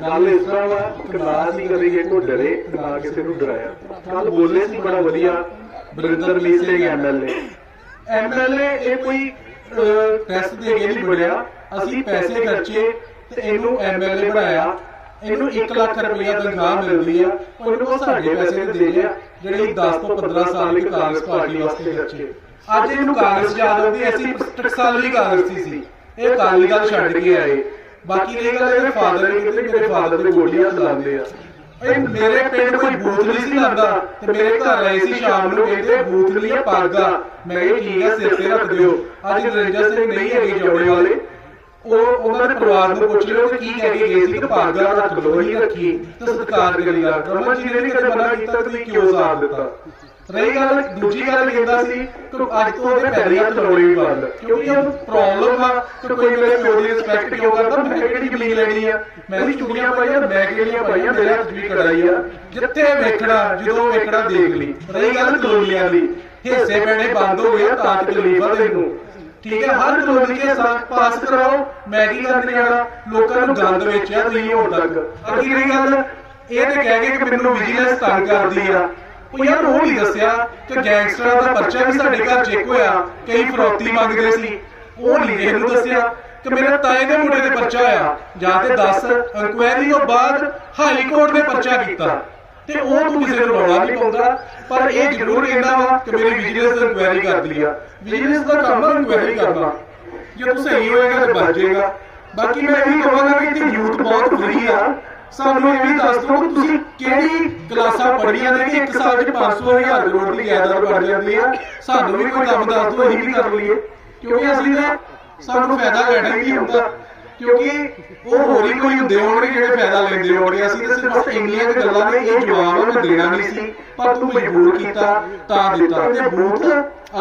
ਗੱਲ ਇਸ ਤਰ੍ਹਾਂ ਵਾ ਕਿ ਨਾ ਅਸੀਂ ਕਦੇ ਕਿਸੇ ਤੋਂ ਡਰੇ ਨਾ ਕਿਸੇ ਨੂੰ ਡਰਾਇਆ। ਕੱਲ ਬੋਲੇ ਸੀ ਬੜਾ ਵਧੀਆ ਬਰਿੰਦਰ ਮੀਤ ਸਿੰਘ ਐਮਐਲਏ ਐਮਐਲਏ ਇਹ ਕੋਈ ਟੈਸਟ ਦੇ ਕੇ ਨਹੀਂ ਬਣਿਆ। ਅਸੀਂ ਪੈਸੇ ਖਰਚੇ ਤੇ ਇਹਨੂੰ ਐਮਐਲਏ ਬਣਾਇਆ। ਇਹਨੂੰ 1 ਲੱਖ ਰੁਪਇਆ ਤਨਖਾਹ ਮਿਲਦੀ ਆ। ਪਰ ਇਹਨੂੰ ਉਹ ਸਾਡੇ ਪੈਸੇ ਦੇ ਰਿਹਾ ਜਿਹੜੇ 10 ਤੋਂ 15 ਸਾਲ ਦੀ ਕਾਂਗਰਸ ਪਾਰਟੀ ਵਾਸਤੇ ਖਰਚੇ। ਅੱਜ ਇਹਨੂੰ ਕਾਂਗਰਸ ਯਾਦ ਆਉਂਦੀ ਅਸੀਂ ਟਕਸਾਲ ਵੀ ਕਾਂਗਰਸੀ ਸੀ। ਇਹ ਅਕਾਲੀ ਦਲ ਛੱਡ ਕੇ ਆਏ। ਬਾਕੀ ਇਹ ਗੱਲ ਇਹਦੇ ਫਾਦਰ ਨੇ ਕਹਿੰਦੇ ਮੇਰੇ ਫਾਦਰ ਦੇ ਗੋਲੀਆਂ ਚਲਾਉਂਦੇ ਆ। ਇਹ ਮੇਰੇ ਪਿੰਡ ਕੋਈ ਨਹੀਂ ਸੀ ਲਾਂਦਾ ਤੇ ਮੇਰੇ ਘਰ ਆਏ ਸੀ ਸ਼ਾਮ ਨੂੰ ਕਹਿੰਦੇ ਬੂਥ ਲਈ ਆ ਪਾਗਾ ਮੈਂ ਕਿਹਾ ਠੀਕ ਆ ਸਿਰ ਤੇ ਰੱਖ ਦਿਓ। ਅੱਜ ਨਰਿੰਦਰ ਸਿੰਘ ਨਹੀਂ ਹੈਗੇ ਜੋੜੇ ਵਾਲੇ। ਉਹ ਉਹਨਾਂ ਦੇ ਪਰਿਵਾਰ ਨੂੰ ਪੁੱਛ ਲਿਓ ਕਿ ਕੀ ਕਹਿ ਕੇ ਗਏ ਸੀ ਕਿ ਪਾਗਾ ਰੱਖ ਲਓ ਰੱਖੀ ਤੇ ਸਤਿਕਾਰ ਕਰੀਦਾ ਰਮਨ ਜੀ ਨੇ ਵੀ ਕਦੇ ਮਨਾ ਕੀਤਾ ਤੁਸੀਂ ਕਿਉਂ ਸਾਥ ਦਿੱਤਾ? ਰਹੀ ਗੱਲ ਦੂਜੀ ਗੱਲ ਕਹਿੰਦਾ ਸੀ ਕਿ ਅੱਜ ਤੋਂ ਉਹਦੇ ਪੈਰੀ ਹੱਥ ਲਾਉਣੇ ਵੀ ਬੰਦ ਕਿਉਂਕਿ ਉਹ ਪ੍ਰੋਬਲਮ ਆ ਕਿ ਕੋਈ ਮੇਰੇ ਪਿਓ ਦੀ ਰਿਸਪੈਕਟ ਕਿਉਂ ਕਰਦਾ? ਮੈਂ ਕਿਹੜੀ ਜ਼ਮੀਨ ਲੈਣੀ ਆ? ਮੈਂ ਵੀ ਚੁਗਲੀਆਂ ਪਾਈਆਂ ਮੈਂ ਕਿਹੜੀਆਂ ਪਾਈਆਂ ਮੇਰੇ ਹੱਥ ਵੀ ਕੜਾਈ ਆ। ਜਿੱਥੇ ਵੇਖਣਾ ਜਦੋਂ ਵੇਖਣਾ ਦੇਖ ਲਈ। ਰਹੀ ਗੱਲ ਕਲੋਨੀਆਂ ਦੀ। ਹਿੱਸੇ ਪੈਣੇ ਬੰਦ ਹੋ ਗਏ ਆ, ਤਾਂ ਤਕਲੀਫ ਆ ਤੈਨੂੰ। ਠੀਕ ਹੈ, ਹਰ ਕਲੋਨੀ ਕੇ ਪਾਸ ਕਰਾਓ ਮੈਂ ਕਰਨ ਜਾਣਾ ਲੋਕਾਂ ਨੂੰ ਗੰਦ ਵੇਚਿਆ, ਤੁਸੀਂ ਹੁਣ ਤੱਕ। ਅਗਲੀ ਰਹੀ ਗੱਲ ਇਹ ਤੇ ਕਹਿ ਗਏ ਕਿ ਮੈਨੂੰ ਵਿਜੀਲੈਂਸ ਤੰਗ ਕਰਦੀ ਆ। ਉਹ ਯਾਰ ਉਹ ਨਹੀਂ ਦੱਸਿਆ ਕਿ ਗੈਂਗਸਟਰਾਂ ਦਾ ਪਰਚਾ ਵੀ ਸਾਡੇ ਘਰ ਚੈੱਕ ਹੋਇਆ, ਕਈ ਫਰੋਤੀ ਮੰਗਦੇ ਸੀ। ਉਹ ਨਹੀਂ ਕਿਸੇ ਦੱਸਿਆ ਕਿ ਮੇਰੇ ਤਾਏ ਦੇ ਮੁੰਡੇ ਦੇ ਪਰਚਾ ਆਇਆ। ਜਾਂ ਤੇ 10 ਇਨਕੁਆਇਰੀ ਤੋਂ ਬਾਅਦ ਹਾਈ ਕੋਰਟ ਨੇ ਪਰਚਾ ਕੀਤਾ। ਤੇ ਉਹ ਤੂੰ ਕਿਸੇ ਨੂੰ ਰੌਲਾ ਨਹੀਂ ਪਾਉਂਦਾ, ਪਰ ਇਹ ਜ਼ਰੂਰ ਕਹਿੰਦਾ ਵਾ ਕਿ ਮੇਰੀ ਵਿਜੀਲੈਂਸ ਇਨਕੁਆਇਰੀ ਕਰਦੀ ਆ। ਵਿਜੀਲੈਂਸ ਦਾ ਕੰਮ ਆ ਇਨਕੁਆਇਰੀ ਕਰਨਾ ਜੇ ਤੂੰ ਸਹੀ ਹੋਏਗਾ ਤੇ ਬਚ ਜਾਏਗਾ। ਬਾਕੀ ਮੈਂ ਇਹ ਕਹਾਂਗਾ ਕਿ ਇੱਥੇ ਯੂਥ ਬਹੁਤ ਫਰੀ ਆ। ਸਾਨੂੰ ਇਹ ਵੀ ਦੱਸ ਦਿਓ ਕਿ ਤੁਸੀਂ ਕਿਹੜੀ ਕਲਾਸਾਂ ਪੜ੍ਹੀਆਂ ਨੇ ਕਿ ਇੱਕ ਸਾਲ ਵਿੱਚ 500 ਹਜ਼ਾਰ ਕਰੋੜ ਦੀ ਜਾਇਦਾਦ ਬਣ ਜਾਂਦੀ ਆ। ਸਾਨੂੰ ਵੀ ਕੋਈ ਕੰਮ ਦੱਸ ਦਿਓ, ਅਸੀਂ ਵੀ ਕਰ ਲਈਏ। ਕਿਉਂਕਿ ਅਸੀਂ ਤਾਂ ਸਾਨੂੰ ਫਾਇਦਾ ਲੈਣਾ ਹੀ ਹੁੰਦਾ। ਕਿਉਂਕਿ ਉਹ ਹੋਰ ਕੋਈ ਹੁੰਦੇ ਹੋਣਗੇ ਜਿਹੜੇ ਫਾਇਦਾ ਲੈਂਦੇ ਹੋਣਗੇ। ਅਸੀਂ ਤਾਂ ਸਿਰਫ ਇੰਗਲੀਆਂ ਦੀ ਗੱਲਾਂ ਨੇ ਇਹ ਜਵਾਬ ਮੈਂ ਦੇਣਾ ਨਹੀਂ ਸੀ, ਪਰ ਤੂੰ ਮਜਬੂਰ ਕੀਤਾ, ਤਾਂ ਦਿੱਤਾ। ਤੇ ਬੂਥ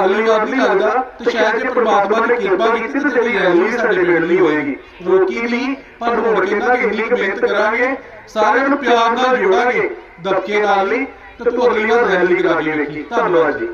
ਅਗਲੀ ਵਾਰ ਨਹੀਂ ਲੱਗਦਾ, ਤੇ ਸ਼ਾਇਦ ਜੇ ਪ੍ਰਮਾਤਮਾ ਨੇ ਕਿਰਪਾ ਕੀਤੀ, ਤੇ ਤੇਰੀ ਰੈਲੀ ਸਾਡੇ ਪਿੰਡ ਲਈ ਹੋਏਗੀ। ਰੋਕੀ ਨਹੀਂ, ਪਰ ਹੁਣ ਕਹਿੰਦਾ ਕਿ ਇੰਨੀ ਕੁ ਮਿਹਨਤ ਕਰਾਂਗੇ, ਸਾਰਿਆਂ ਨੂੰ ਪਿਆਰ ਨਾਲ ਜੋੜਾਂਗੇ, ਦਬਕੇ ਨਾਲ ਨਹੀਂ, ਤੇ ਤੂੰ ਅਗਲੀ ਵਾਰ ਰੈਲੀ ਕਰਾ ਕੇ ਵੇਖੀ। ਧੰਨਵਾਦ ਜੀ।